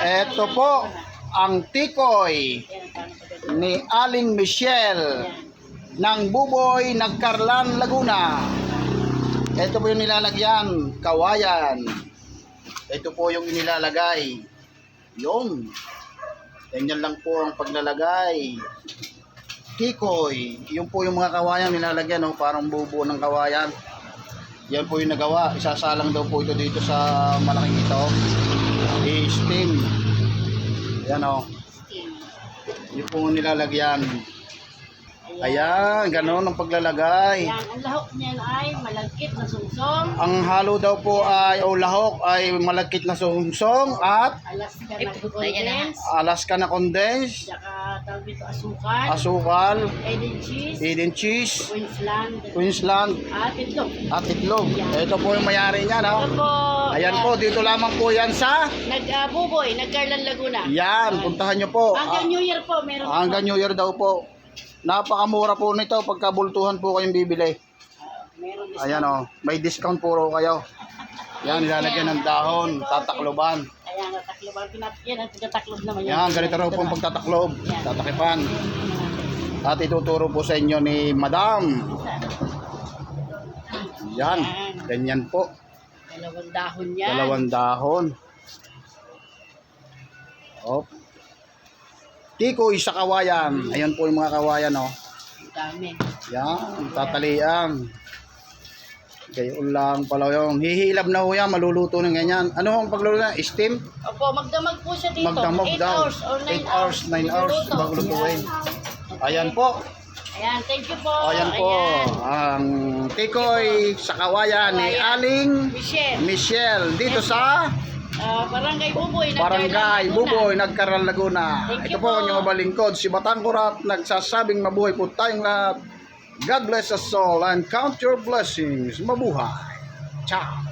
Ito po ang tikoy ni Aling Michelle ng Buboy Nagkarlan Laguna. Ito po yung nilalagyan, kawayan. Ito po yung inilalagay. Yung. Ganyan lang po ang paglalagay. Tikoy. Yung po yung mga kawayan nilalagyan, no? parang bubo ng kawayan. Yan po yung nagawa. Isasalang daw po ito dito sa malaking ito. I-steam. Yan o. Yung po nilalagyan. Ayan, ganun ang paglalagay. Yan, ang lahok niyan ay malagkit na sungsong. Ang halo daw po ay, o lahok ay malagkit na sungsong at Alaska na condense. Alaska na condensed, Tsaka tawag dito asukal. asukal, Eden cheese. Eden cheese, Queensland. Queensland, At ito. at itlog. Ito po yung mayari niya, no? Ito po. Ayan po, dito lamang po yan sa... Nag-buboy, nag-Garland Laguna. Yan, puntahan nyo po. Hanggang New Year po, meron Ah, Hanggang New Year daw po. Napakamura po nito pagkabultuhan po kayong bibili. Din. Ayan o, may discount puro kayo. Yan, nilalagyan ng dahon, tatakloban. Ayan, natakloban. Pinat- Yan, ang tinataklob naman yan. Yan, ganito raw po ang pagtataklob, tatakipan. At ituturo po sa inyo ni Madam. Yan, ganyan po. Dalawang dahon yan. Dalawang dahon. Op. Tikoy sa kawayan. Ayan po yung mga kawayan, oh. Ang dami. Yan, tatalian. Gayon lang pala yung hihilab na ho yan, maluluto ng ganyan. Ano ang pagluluto na? Steam? Opo, magdamag po siya dito. Magdamag 8 daw. hours or 9 8 hours, 9 hours Magluluto. bago lutuin. Yan. Ayan po. Ayan, thank you po. Ayan po. Ang tikoy sa kawayan ni Aling Michelle, Michelle dito sa ah, Barangay Buboy. Barangay Buboy, Nagkaral Laguna. Thank Ito po po. ang inyong mabalingkod, si Batangkurat, nagsasabing mabuhay po tayong lahat. God bless us all and count your blessings. Mabuhay. Ciao.